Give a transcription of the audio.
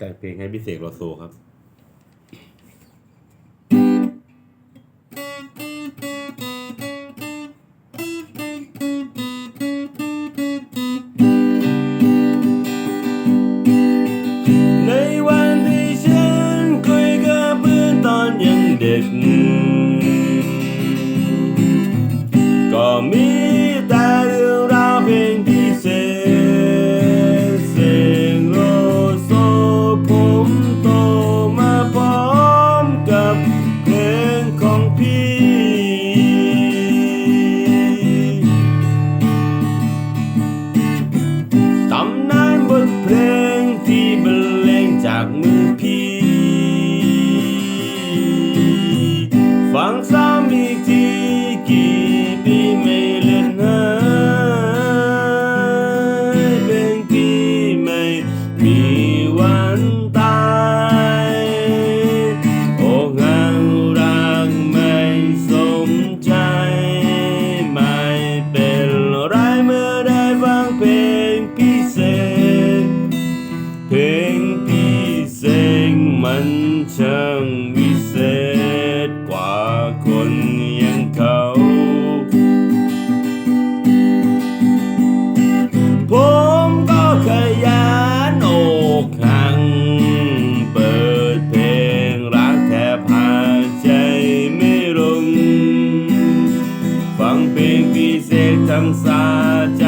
แต่งเพลงให้พี่เสกโลโซครับในวันที่ฉันคุยกับเพื่อนตอนยังเด็กก็มี เพลงที่บรรเลงจากมือพี่ ฟังซ้ำอีกทีกี่ปีไม่เลือนหายเพลงที่ไม่มีวันตาย มันช่างวิเศษกว่าคนอย่างเขาผมก็ขยันอกหัง เปิดเพลงรักแทบหาใจไม่ลง ฟังเพลงพิเศษทำสาใจ